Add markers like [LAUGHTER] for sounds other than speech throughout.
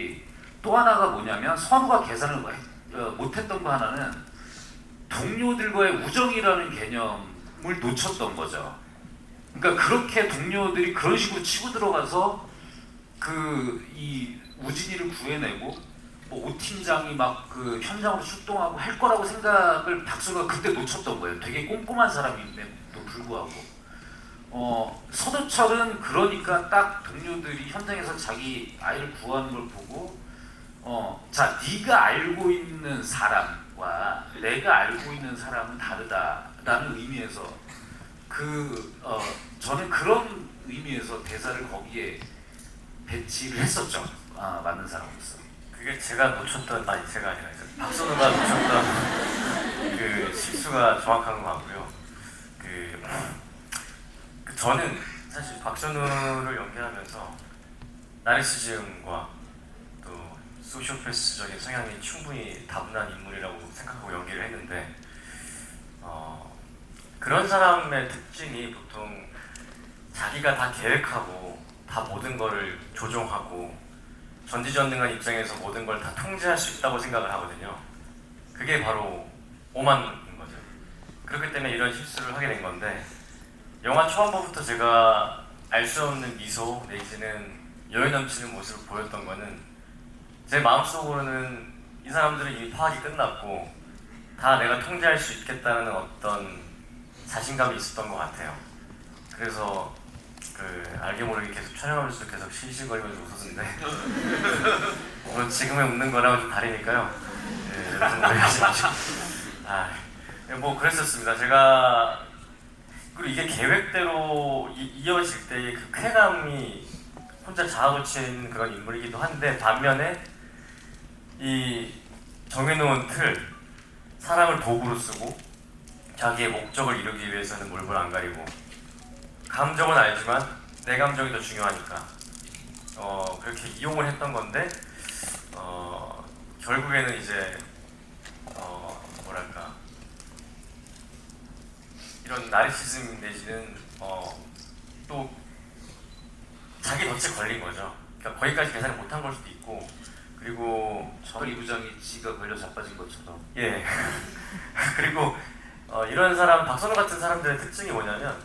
동료들이 또 하나가 뭐냐면 선우가 계산을 어, 못했던 거 하나는 동료들과의 우정이라는 개념을 놓쳤던 거죠. 그러니까 그렇게 동료들이 그런 식으로 치고 들어가서 그 이 우진이를 구해내고 뭐 오 팀장이 막 그 현장으로 출동하고 할 거라고 생각을 박수가 그때 놓쳤던 거예요. 되게 꼼꼼한 사람인데도 불구하고 어 서도철은 그러니까 딱 동료들이 현장에서 자기 아이를 구하는 걸 보고 어 자 네가 알고 있는 사람과 내가 알고 있는 사람은 다르다라는 의미에서 그 어 저는 그런 의미에서 대사를 거기에 배치를 했었죠. 아 맞는 사람으로서. 그게 제가 놓쳤던 아니 제가 아니라 박선우가 놓쳤던 그 실수가 정확한 것 같고요. 그, 그 저는 사실 박선우를 연기하면서 나르시즘과 또 소시오패스적인 성향이 충분히 다분한 인물이라고 생각하고 연기를 했는데 어, 그런 사람의 특징이 보통 자기가 다 계획하고 다 모든 거를 조종하고 전지전능한 입장에서 모든 걸 다 통제할 수 있다고 생각을 하거든요. 그게 바로 오만인 거죠. 그렇기 때문에 이런 실수를 하게 된 건데 영화 초반부터 제가 알 수 없는 미소 내지는 여유 넘치는 모습을 보였던 거는 제 마음속으로는 이 사람들은 이미 파악이 끝났고 다 내가 통제할 수 있겠다는 어떤 자신감이 있었던 것 같아요. 그래서 그 알게 모르게 계속 촬영하면서 계속 실실거리면서 웃었는데 [LAUGHS] 뭐 지금의 웃는 거랑 좀 다르니까요. 예, 여러분 오해하지 마시고. 아, 예, 뭐 그랬었습니다. 제가 그리고 이게 계획대로 이, 이어질 때의 그 쾌감이 혼자 치는 그런 인물이기도 한데 반면에 이 정해놓은 틀 사람을 도구로 쓰고 자기의 목적을 이루기 위해서는 몰골 안 가리고 감정은 알지만 내 감정이 더 중요하니까. 어, 그렇게 이용을 했던 건데 어, 결국에는 이제 어, 뭐랄까 이런 나르시즘 내지는 어, 또 자기 덫에 걸린 거죠. 그러니까 거기까지 계산을 못한 걸 수도 있고 그리고 저 이부장이 지가 걸려 자빠진 것처럼. 예. [LAUGHS] 그리고 어, 이런 사람 박선우 같은 사람들의 특징이 뭐냐면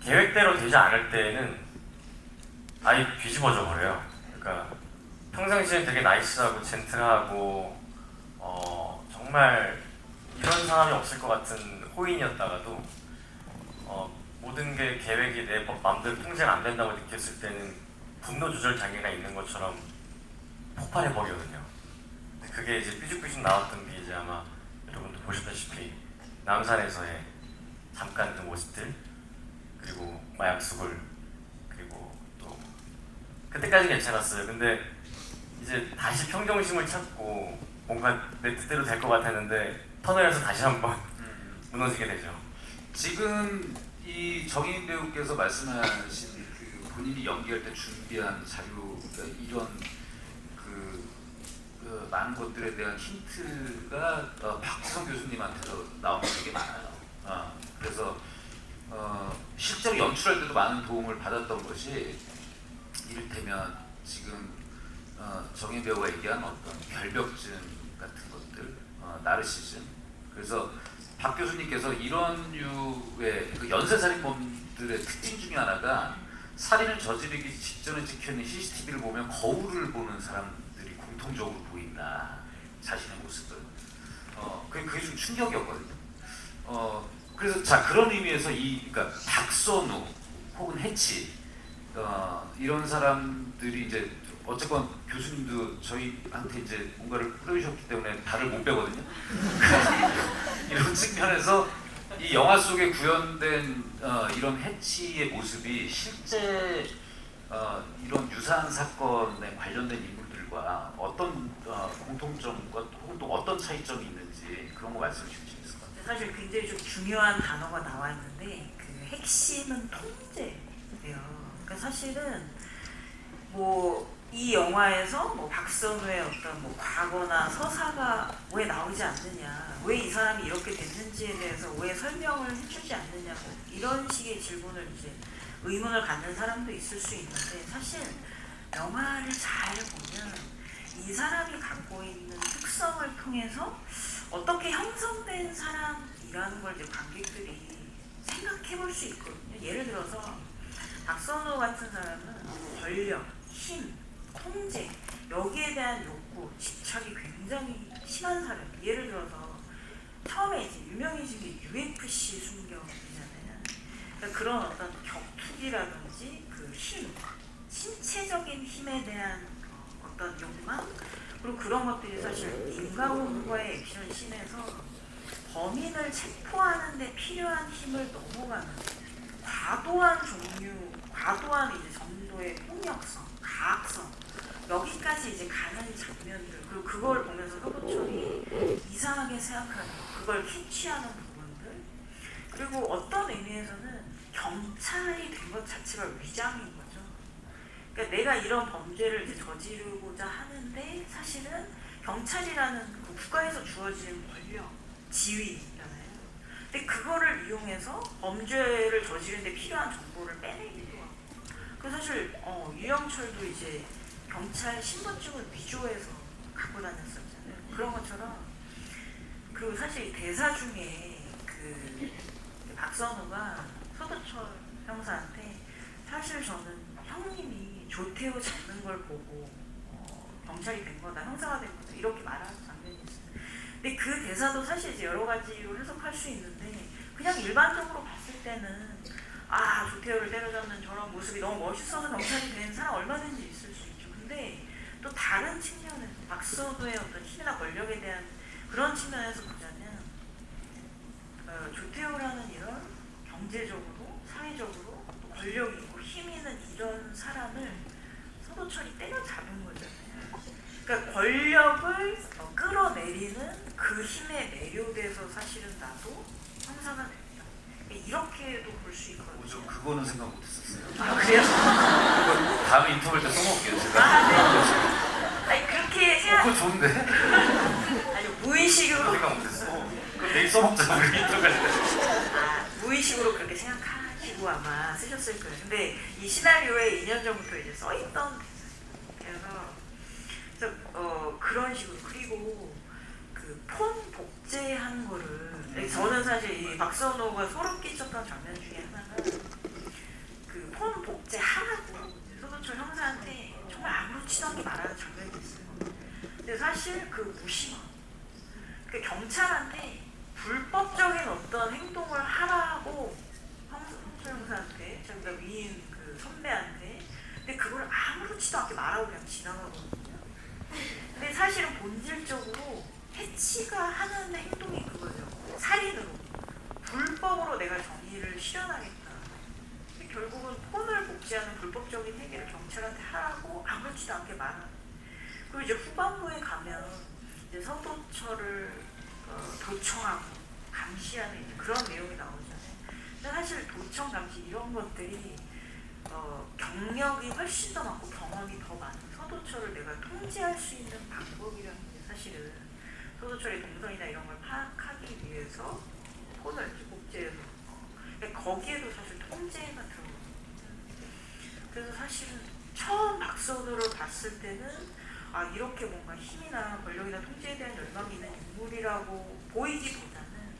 계획대로 되지 않을 때에는 아예 뒤집어져 버려요. 그러니까 평상시엔 되게 나이스하고 젠틀하고 어, 정말 이런 사람이 없을 것 같은 호인이었다가도 어, 모든 게 계획이 내 마음대로 통제가 안 된다고 느꼈을 때는 분노 조절 장애가 있는 것처럼 폭발해 버리거든요. 그게 이제 삐죽삐죽 나왔던 게 이제 아마 여러분도 보셨다시피 남산에서의 잠깐 그 모습들 그리고 마약 수굴 그리고 또 그때까지 괜찮았어요. 근데 이제 다시 평정심을 찾고 뭔가 내 뜻대로 될 것 같았는데 터널에서 다시 한번 무너지게 되죠. 지금 이 정인 배우께서 말씀하신 그 본인이 연기할 때 준비한 자료 그러니까 이런 그, 그 많은 것들에 대한 힌트가 어, 박지성 교수님한테서 나오는 게 많아요. 어, 그래서 어, 실제로 연출할 때도 많은 도움을 받았던 것이 이를테면 지금 어, 정인 배우가 얘기한 어떤 결벽증 같은 것들, 어, 나르시즘. 그래서 박 교수님께서 이런 류의 그 연쇄살인범들의 특징 중에 하나가 살인을 저지르기 직전에 찍혀있는 CCTV를 보면 거울을 보는 사람들이 공통적으로 보인다. 자신의 모습을. 어, 그게, 그게 좀 충격이었거든요. 어, 그래서 자 그런 의미에서 이 그러니까 박선우 혹은 해치 어, 이런 사람들이 이제 어쨌건 교수님도 저희한테 이제 뭔가를 뿌려주셨기 때문에 발을 못 빼거든요. [LAUGHS] 이런 측면에서 이 영화 속에 구현된 어, 이런 해치의 모습이 실제 어, 이런 유사한 사건에 관련된 인물들과 어떤 어, 공통점과 혹은 또 어떤 차이점이 있는지 그런 거 말씀해 주실 수 있을 것 같아요. 사실 굉장히 좀 중요한 단어가 나와 있는데 그 핵심은 통제예요. 그러니까 사실은 뭐 이 영화에서 뭐 박선우의 어떤 뭐 과거나 서사가 왜 나오지 않느냐, 왜 이 사람이 이렇게 됐는지에 대해서 왜 설명을 해주지 않느냐, 뭐 이런 식의 질문을 이제 의문을 갖는 사람도 있을 수 있는데 사실 영화를 잘 보면 통해서 어떻게 형성된 사람이라는 걸 이제 관객들이 생각해 볼 수 있거든요. 예를 들어서 박선호 같은 사람은 권력, 힘, 통제 여기에 대한 욕구, 집착이 굉장히 심한 사람. 예를 들어서 처음에 이제 유명해진 게 UFC 순경이잖아요. 그러니까 그런 어떤 격투기라든지 그 힘, 신체적인 힘에 대한 어, 어떤 욕망 그리고 그런 것들이 사실 임강훈과의 액션 씬에서 범인을 체포하는 데 필요한 힘을 넘어가는 과도한 종류, 과도한 이제 정도의 폭력성, 가학성 여기까지 이제 가는 장면들 그리고 그걸 보면서 서도철이 이상하게 생각하는 그걸 캐치하는 부분들 그리고 어떤 의미에서는 경찰이 된 것 자체가 위장인 거죠. 그러니까 내가 이런 범죄를 이제 저지르고자 하는데 사실은 경찰이라는 그 국가에서 주어지는 권력, 지위잖아요. 근데 그거를 이용해서 범죄를 저지르는데 필요한 정보를 빼내기도 하고. 그 사실 어, 유영철도 이제 경찰 신분증을 위조해서 갖고 다녔었잖아요. 그런 것처럼 그 사실 대사 중에 그 박선우가 서도철 형사한테 사실 저는 형님이 조태호 잡는 걸 보고 어, 경찰이 된 거다, 형사가 된 거다 이렇게 말하는 장면이 있어요. 근데 그 대사도 사실 이제 여러 가지로 해석할 수 있는데 그냥 일반적으로 봤을 때는 아 조태호를 때려잡는 저런 모습이 너무 멋있어서 경찰이 된 사람 얼마든지 근데 또 다른 측면에서 박선우의 어떤 힘이나 권력에 대한 그런 측면에서 보자면 어, 조태호라는 이런 경제적으로 사회적으로 또 권력이 있고 힘 있는 이런 사람을 서도철이 때려잡은 거잖아요. 그러니까 권력을 어, 끌어내리는 그 힘에 매료돼서 사실은 나도 됐다. 이렇게도 볼수 어, 저 있거든요. 그거는 생각 못했었어요. 아 그래요? 다음에 인터뷰 때 써먹을게요. 제가. 아 네. 아니 그렇게 어, 생각 그거 좋은데? 아니 그거 무의식으로 생각 못했어. 그거 내일 써먹자 우리 인터뷰 때. 아, 무의식으로 그렇게 생각하시고 아마 쓰셨을 거예요. 근데 이 시나리오에 2년 전부터 이제 써 있던 그래서 그래서 어, 그런 식으로 그리고 그 폰 복제한 거를 저는 사실 이 박선호가 소름 끼쳤던 장면 중에 하나가 그폰 복제 하라고 소도철 형사한테 정말 아무렇지도 않게 말하는 장면이 있어요. 근데 사실 그 무심 그 경찰한테 불법적인 어떤 행동을 하라고 황소철 형사한테 자기가 위인 그 선배한테 근데 그걸 아무렇지도 않게 말하고 그냥 지나가거든요. 근데 사실은 본질적으로 해치가 하는 행동이 그거죠. 살인으로 불법으로 내가 정의를 실현하겠다. 결국은 폰을 복제하는 불법적인 행위를 경찰한테 하라고 아무렇지도 않게 말하는. 그리고 이제 후반부에 가면 이제 서도철을 어, 도청하고 감시하는 그런 내용이 나오잖아요. 사실 도청 감시 이런 것들이 어, 경력이 훨씬 더 많고 경험이 더 많은 서도철을 내가 통제할 수 있는 방법이라는 게 사실은 서도철의 동선이나 이런 걸 파악하기 위해서 폰을 복제해서 그러니까 거기에도 사실 통제가 들어가요. 그래서 사실은 처음 박선우를 봤을 때는 아 이렇게 뭔가 힘이나 권력이나 통제에 대한 열망이 있는 인물이라고 보이기보다는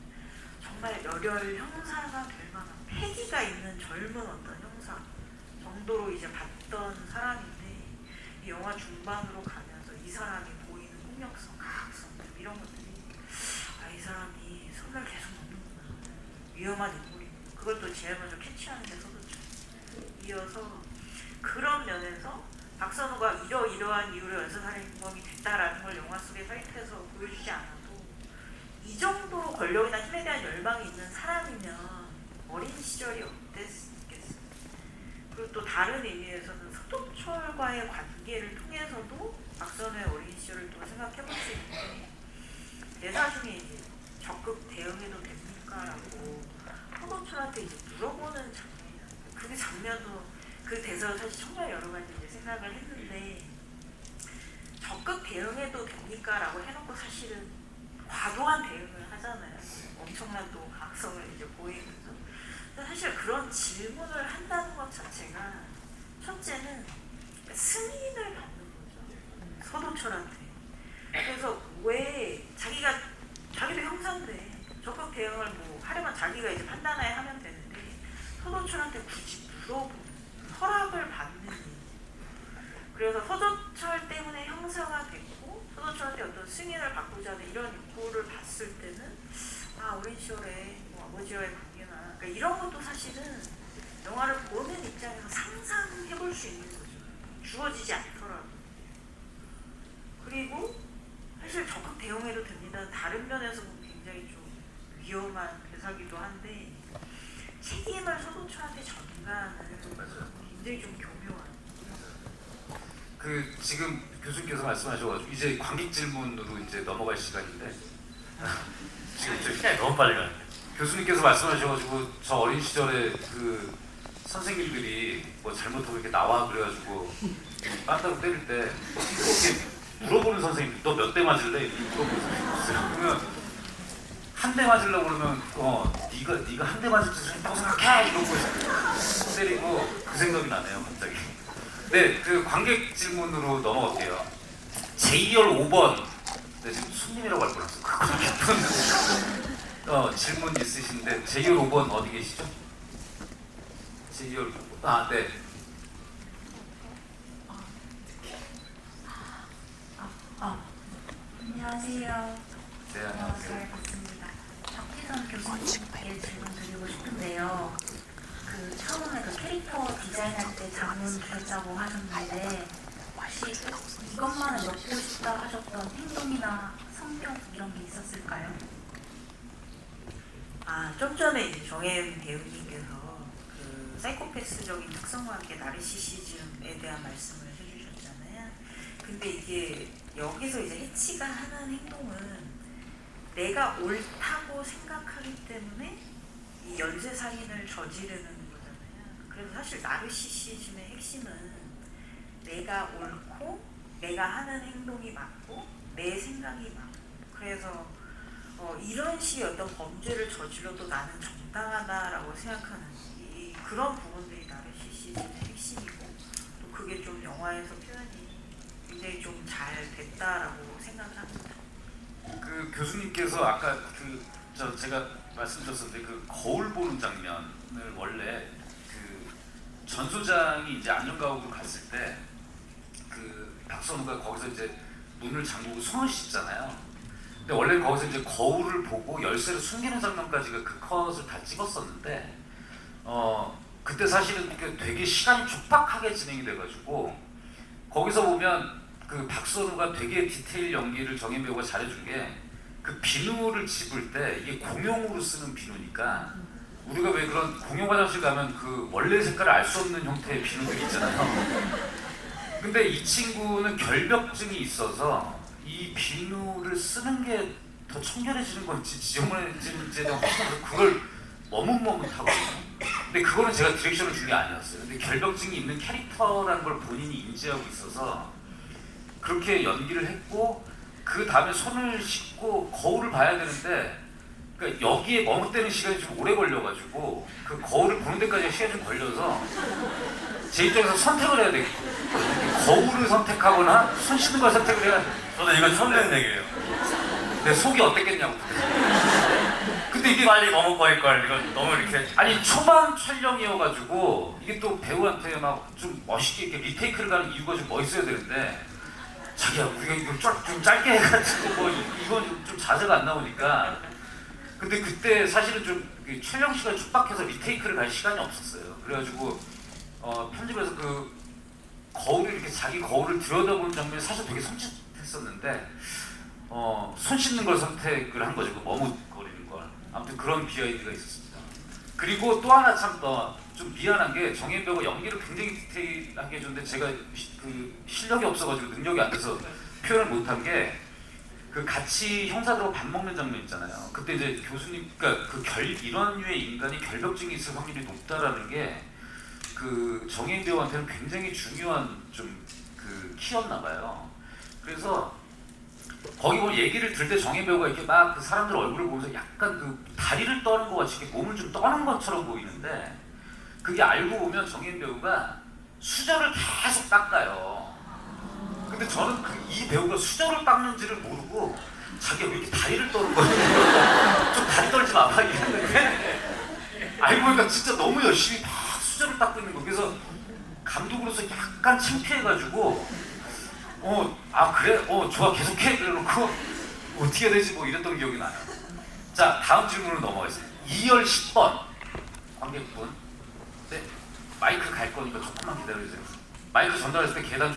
정말 열혈 형사가 될 만한 패기가 있는 젊은 어떤 형사 정도로 이제 봤던 사람인데 이 영화 중반으로 가면서 이 사람이 보이는 폭력성, 가학성 이런 것들이 아 이 사람이 선을 계속 넘는구나. 위험한 인물이고 그걸 또 제일 먼저 캐치하는 게 서도철 이어서 그런 면에서 박선호가 이러이러한 이유로 연쇄살인범이 됐다라는 걸 영화 속에 설득해서 보여주지 않아도 이 정도로 권력이나 힘에 대한 열망이 있는 사람이면 어린 시절이 어땠겠어요? 그리고 또 다른 의미에서는 서도철과의 관계를 통해서도 박선호의 어린 시절을 또 생각해 볼 수 있는 데 대사 중에 이제 적극 대응해도 됩니까? 라고 서도철한테 이제 물어보는 장면이에요. 그 장면도 그 대사 사실 정말 여러 가지 이제 생각을 했는데 적극 대응해도 됩니까? 라고 해놓고 사실은 과도한 대응을 하잖아요. 엄청난 또 각성을 이제 보이면서. 근데 사실 그런 질문을 한다는 것 자체가 첫째는 승인을 받는 거죠. 서도철한테. 그래서 왜 자기가 자기도 형사인데 적극 대응을 뭐 하려면 자기가 이제 판단해야 하면 되는데 서도철한테 굳이 물어보는 허락을 받는 그래서 서도철 때문에 형사가 됐고 서도철한테 어떤 승인을 받고자 하는 이런 욕구를 봤을 때는 아 어린 시절에 뭐 아버지와의 관계나 그러니까 이런 것도 사실은 영화를 보는 입장에서 상상해볼 수 있는 거죠. 주어지지 않더라도. 그리고 사실 적극 대응해도 됩니다. 다른 면에서 보면 굉장히 좀 위험한 대사기도 한데 책임을 소도철한테 전가하는 맞아요. 굉장히 좀 교묘한. 그 지금 교수님께서 말씀하셔가지고 이제 관객 질문으로 이제 넘어갈 시간인데 지금 저 시간이 너무 빨리 가는데. 교수님께서 말씀하셔가지고 저 어린 시절에 그 선생님들이 뭐 잘못하고 이렇게 나와 그래가지고 빤다고 때릴 때 이렇게 물어보는 선생님 너 몇 대 맞을래? 물어보는 선생님 있어요. 그러면 한 대 맞으려고 그러면 어 네가 네가 한 대 맞을 줄 있다고 생각해 이러고 때리고 그 생각이 나네요 갑자기. 네, 그 관객 질문으로 넘어갈게요. 제2열 5번. 네, 지금 손님이라고 할 깊은 [LAUGHS] 어, 질문 있으신데 제2열 5번 어디 계시죠? 제2열 5번. 아, 네. 아, 안녕하세요. 네, 어, 안녕하세요. 잘 봤습니다. 박지선 교수님께 질문 드리고 싶은데요. 그 처음에 그 캐릭터 디자인할 때 자문 주셨다고 하셨는데 혹시 이것만을 넣고 싶다 하셨던 행동이나 성격 이런 게 있었을까요? 아, 좀 전에 이제 정혜은 배우님께서 그 사이코패스적인 특성과 함께 나르시시즘에 대한 말씀을 해주셨잖아요. 근데 이게 여기서 이제 해치가 하는 행동은 내가 옳다고 생각하기 때문에 이 연쇄 살인을 저지르는 거잖아요. 그래서 사실 나르시시즘의 핵심은 내가 옳고 내가 하는 행동이 맞고 내 생각이 맞고 그래서 어, 이런 식의 어떤 범죄를 저질러도 나는 정당하다라고 생각하는 이, 그런 부분들이 나르시시즘의 핵심이고 또 그게 좀 영화에서 표현이 굉장히 좀 잘 됐다라고 생각을 합니다. 그 교수님께서 아까 그 저 제가 말씀드렸었는데 그 거울 보는 장면을 원래 그 전소장이 이제 안녕가옥으로 갔을 때그 박선우가 거기서 이제 문을 잠그고 손을 씻잖아요. 근데 원래 거기서 이제 거울을 보고 열쇠를 숨기는 장면까지가 그 컷을 다 찍었었는데 어 그때 사실은 되게 시간이 촉박하게 진행이 돼가지고 거기서 보면 그 박선우가 되게 디테일 연기를 정인 배우가 잘해준 게 그 비누를 집을 때 이게 공용으로 쓰는 비누니까 우리가 왜 그런 공용 화장실 가면 그 원래 색깔을 알 수 없는 형태의 비누들이 있잖아요. 근데 이 친구는 결벽증이 있어서 이 비누를 쓰는 게 더 청결해지는 건지 지저분해지는지에 대한 확신을 그걸 머뭇머뭇하거든요. 근데 그거는 제가 디렉션을 준 게 아니었어요. 근데 결벽증이 있는 캐릭터라는 걸 본인이 인지하고 있어서 그렇게 연기를 했고 그 다음에 손을 씻고 거울을 봐야 되는데 그러니까 여기에 머뭇대는 시간이 좀 오래 걸려가지고 그 거울을 보는 데까지 시간이 좀 걸려서 제 입장에서 선택을 해야 되겠고 거울을 선택하거나 손 씻는 걸 선택을 해야 돼. 저도 이거 처음 듣는 얘기예요. 내 속이 어땠겠냐고. 근데 이게 빨리 머뭇거릴 걸 이거 너무 이렇게 아니 초반 촬영이어가지고 이게 또 배우한테 막 좀 멋있게 이렇게 리테이크를 가는 이유가 좀 멋있어야 되는데 자기야 우리가 이거 좀, 좀 짧게 해가지고 뭐 이- 이건 좀, 좀 자세가 안 나오니까. 근데 그때 사실은 좀 이게 촬영 시간이 촉박해서 리테이크를 갈 시간이 없었어요. 그래가지고 어, 편집에서 그 거울을 이렇게 자기 거울을 들여다보는 장면이 사실 되게 섬찟했었는데 어, 손 씻는 걸 선택을 한 거죠. 그 머뭇거리는 걸. 아무튼 그런 비하인드가 있었습니다. 그리고 또 하나 참 어, 좀 미안한 게 정현 배우가 연기를 굉장히 디테일하게 해줬는데 제가 시- 그 실력이 없어가지고 능력이 안 돼서 표현을 못한 게 그 같이 형사들하고 밥 먹는 장면 있잖아요. 그때 이제 교수님, 그러니까 그 결, 이런 류의 인간이 결벽증이 있을 확률이 높다라는 게 그 정혜인 배우한테는 굉장히 중요한 좀 그 키였나 봐요. 그래서 거기 뭐 얘기를 들 때 정혜 배우가 이렇게 막 그 사람들 얼굴을 보면서 약간 그 다리를 떠는 것 같이 몸을 좀 떠는 것처럼 보이는데 그게 알고 보면 정혜인 배우가 수저를 계속 닦아요. 근데 저는 그 이 배우가 수저를 닦는지를 모르고 자기가 왜 이렇게 다리를 떠는 거지? [LAUGHS] 좀 다리 떨지 마봐 이랬는데 알고 보니까 진짜 너무 열심히 막 수저를 닦고 있는 거. 그래서 감독으로서 약간 창피해가지고 어, 아 그래? 어, 좋아 계속해. 그래놓고 어떻게 되지? 뭐 이랬던 기억이 나요. 자, 다음 질문으로 넘어가겠습니다. 2열 10번 관객분. 네, 마이크 갈 거니까 조금만 기다려주세요. 마이크 전달했을 때 계단